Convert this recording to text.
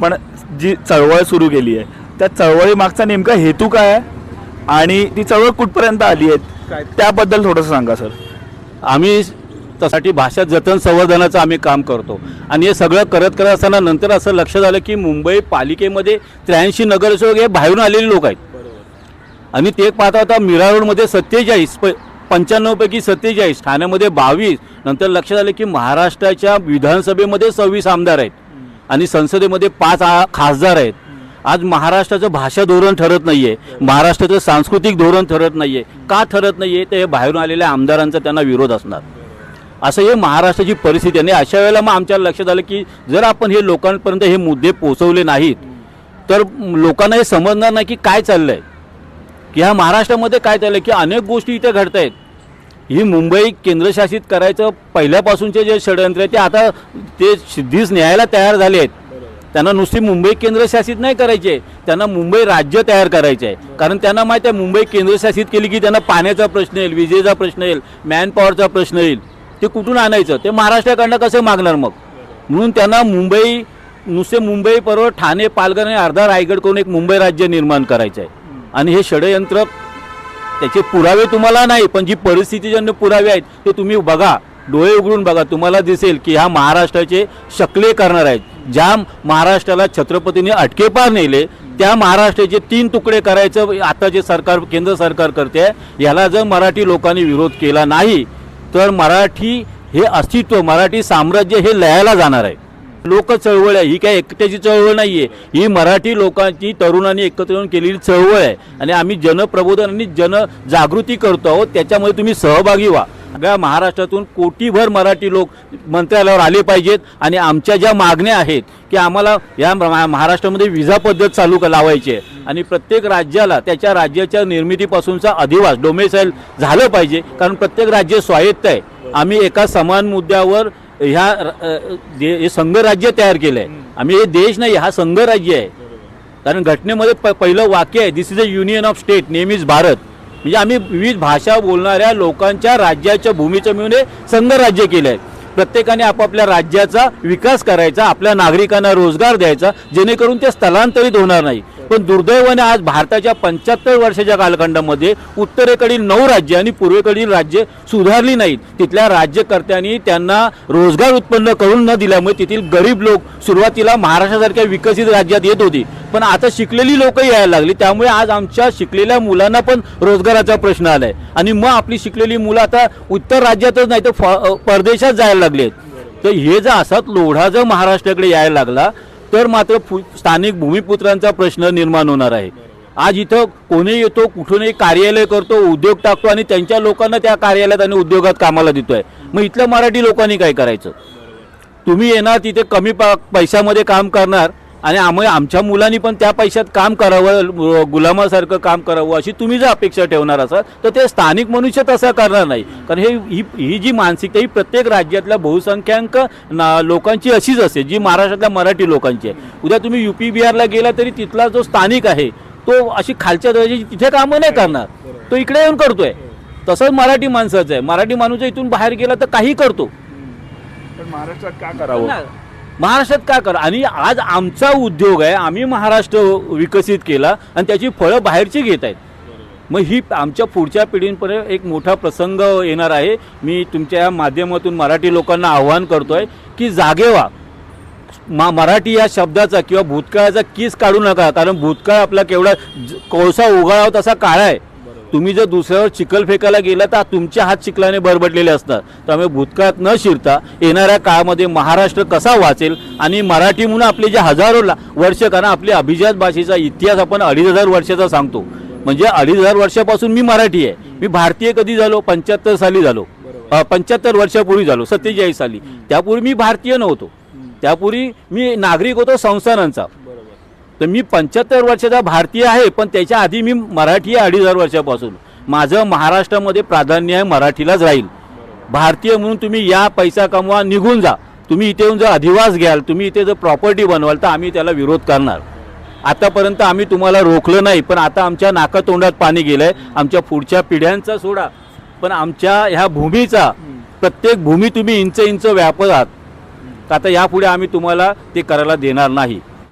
पण जी चळवळ सुरू केली आहे त्या चळवळी मागचा नेमका हेतू काय आहे? आणि ती चळवळ कुठपर्यंत आली आहे? त्याबद्दल थोडंसं सांगा सर. आम्ही त्यासाठी भाषा जतन संवर्धनाचं आम्ही काम करतो. आणि हे सगळं करत करत असताना नंतर असं लक्षात आलं की मुंबई पालिकेमध्ये त्र्याऐंशी नगरसेवक हे बाहेरून आलेले लोक आहेत. आणि ते पाहता आता मीरा रोडमध्ये सत्तेचाळीस प पंच्याण्णवपैकी सत्तेचाळीस ठाण्यामध्ये बावीस नंतर लक्षात आलं की महाराष्ट्राच्या विधानसभेमध्ये सव्वीस आमदार आहेत. आणि संसदेमध्ये पाच खासदार आहेत. आज महाराष्ट्राचं भाषा धोरण ठरत नाहीये. महाराष्ट्राचं सांस्कृतिक धोरण ठरत नाहीये. का ठरत नाहीये? ते हे बाहेरून आलेल्या आमदारांचा त्यांना विरोध असणार. असं हे महाराष्ट्राची परिस्थिती आहे. आणि अशा वेळेला मग आमच्या लक्षात आलं की जर आपण हे लोकांपर्यंत हे मुद्दे पोचवले नाहीत तर लोकांना हे समजणार नाही की काय चाललंय. की ह्या महाराष्ट्रामध्ये काय चाललंय? की अनेक गोष्टी इथे घडत आहेत ही मुंबई केंद्रशासित करायचं पहिल्यापासूनचे जे षडयंत्र आहे ते आता ते सिद्धीच न्यायला तयार झाले आहेत. त्यांना नुसती मुंबई केंद्रशासित नाही करायचे त्यांना मुंबई राज्य तयार करायचे आहे. कारण त्यांना माहिती आहे मुंबई केंद्रशासित केली की त्यांना पाण्याचा प्रश्न येईल विजेचा प्रश्न येईल मॅनपॉवरचा प्रश्न येईल. ते कुठून आणायचं? ते महाराष्ट्राकडनं कसं मागणार मग? म्हणून त्यांना मुंबई नुसते मुंबई बरोबर ठाणे पालघर आणि अर्धा रायगड करून एक मुंबई राज्य निर्माण करायचं आहे. आणि हे षडयंत्र त्याचे पुरावे तुम्हाला नाही पण जी परिस्थितीजन्य पुरावे आहेत ते तुम्ही बघा. डोळे उघडून बघा. तुम्हाला दिसेल की ह्या महाराष्ट्राचे शकले करणार आहेत. ज्या महाराष्ट्राला छत्रपतींनी अटकेपार नेले त्या महाराष्ट्राचे तीन तुकडे करायचं आता जे सरकार केंद्र सरकार करते याला जर मराठी लोकांनी विरोध केला नाही तर मराठी हे अस्तित्व मराठी साम्राज्य हे लयाला जाणार आहे. लोक चळवळ आहे. ही काय एकट्याची चळवळ नाही आहे ही मराठी लोकांची तरुणांनी एकत्र येऊन केलेली चळवळ आहे. आणि आम्ही जनप्रबोधन आणि जनजागृती करतो आहोत. त्याच्यामध्ये तुम्ही सहभागी व्हा. सगळ्या महाराष्ट्रातून कोटीभर मराठी लोक मंत्रालयावर आले पाहिजेत. आणि आमच्या ज्या मागण्या आहेत की आम्हाला या महाराष्ट्रामध्ये विजा पद्धत चालू लावायची आहे. आणि प्रत्येक राज्याला त्याच्या राज्याच्या निर्मितीपासूनचा अधिवास डोमेसाईल झालं पाहिजे. कारण प्रत्येक राज्य स्वायत्त आहे. आम्ही एका समान मुद्द्यावर ह्या जे- हे संघराज्य तयार केलं आहे आम्ही हे देश नाही हा संघराज्य आहे. कारण घटनेमध्ये प पहिलं वाक्य आहे this is a union of state name is Bharat म्हणजे आम्ही विविध भाषा बोलणाऱ्या लोकांच्या राज्याच्या भूमीचं मिळून हे संघराज्य केलं आहे प्रत्येकाने आपापल्या राज्याचा विकास करायचा आपल्या नागरिकांना रोजगार द्यायचा जेणेकरून ते स्थलांतरित होणार नाही. पण दुर्दैवाने आज भारताच्या पंच्याहत्तर वर्षाच्या कालखंडामध्ये उत्तरेकडील नऊ राज्य आणि पूर्वेकडील राज्य सुधारली नाहीत. तिथल्या राज्यकर्त्यांनी त्यांना रोजगार उत्पन्न करून न दिल्यामुळे तेथील गरीब लोक सुरुवातीला महाराष्ट्रासारख्या विकसित राज्यात येत होती. पण आता शिकलेली लोकही यायला लागली त्यामुळे आज आमच्या शिकलेल्या मुलांना पण रोजगाराचा प्रश्न आलाय. आणि मग आपली शिकलेली मुलं आता उत्तर राज्यातच नाही तर फ- परदेशात जायला लागली आहेत तर हे जर असाच लोढा जर महाराष्ट्राकडे यायला लागला तर मात्र फु- स्थानिक भूमिपुत्रांचा प्रश्न निर्माण होणार आहे. आज इथं कोणी येतो कुठूनही कार्यालय करतो उद्योग टाकतो आणि त्यांच्या लोकांना त्या कार्यालयात आणि उद्योगात कामाला देतोय. मग इथल्या मराठी लोकांनी काय करायचं? तुम्ही येणार तिथे कमी पा पैशामध्ये काम करणार आणि आम्ही आमच्या मुलांनी पण त्या पैशात काम करावं गुलामासारखं काम करावं अशी तुम्ही जर अपेक्षा ठेवणार असाल तर ते स्थानिक मनुष्य तसं करणार नाही. कारण हे ही ही जी मानसिकता ही प्रत्येक राज्यातल्या बहुसंख्याक ना- लोकांची अशीच असते जी महाराष्ट्रातल्या मराठी लोकांची आहे. उद्या तुम्ही युपी बिहारला गेला तरी तिथला जो स्थानिक आहे तो अशी खालच्या दर्जाची तिथे कामं नाही करणार. तो इकडे येऊन करतोय. तसंच मराठी माणसाचं आहे. मराठी माणूस इथून बाहेर गेला तर काही करतो. पण महाराष्ट्रात का करावं? महाराष्ट्रात काय करा? आणि आज आमचा उद्योग आहे आम्ही महाराष्ट्र विकसित केला आणि त्याची फळं बाहेरची घेत आहेत. मग ही आमच्या पुढच्या पिढींपर्यंत एक मोठा प्रसंग येणार आहे. मी तुमच्या या माध्यमातून मराठी लोकांना आव्हान आहे की जागे व्हा. मा मराठी या शब्दाचा किंवा भूतकाळाचा किस काढू नका कारण भूतकाळ आपला केवढा ज- कोळसा उगाळावा तसा काळा आहे. तुम्ही जर दुसऱ्यावर चिखल फेकायला गेला तर तुमचे हात चिखलाने बरबडलेले असतात. त्यामुळे भूतकाळात न शिरता येणाऱ्या काळामध्ये महाराष्ट्र कसा वाचेल आणि मराठी म्हणून आपले जे हजारो वर्ष कारण आपली अभिजात भाषेचा इतिहास आपण अडीच हजार वर्षाचा सांगतो. म्हणजे अडीच हजार वर्षापासून मी मराठी आहे. मी भारतीय कधी झालो? पंच्याहत्तर साली झालो. पंच्याहत्तर वर्षापूर्वी झालो. सत्तेचाळीस साली. त्यापूर्वी मी भारतीय नव्हतो. त्यापूर्वी मी नागरिक होतो संस्थानांचा. तर मी पंच्याहत्तर वर्षाचा भारतीय आहे पण त्याच्या आधी मी मराठी आहे अडीच हजार वर्षापासून. माझं महाराष्ट्रामध्ये प्राधान्य आहे मराठीलाच राहील. भारतीय म्हणून तुम्ही या पैसा कमवा निघून जा. तुम्ही इथे येऊन जर अधिवास घ्याल तुम्ही इथे जर प्रॉपर्टी बनवाल तर आम्ही त्याला विरोध करणार. आतापर्यंत आम्ही तुम्हाला रोखलं नाही पण आता आमच्या नाकातोंडात पाणी गेलं आहे आमच्या पुढच्या पिढ्यांचा सोडा. पण आमच्या ह्या भूमीचा प्रत्येक भूमी तुम्ही इंच इंच व्यापत आहात. आता यापुढे आम्ही तुम्हाला ते करायला देणार नाही.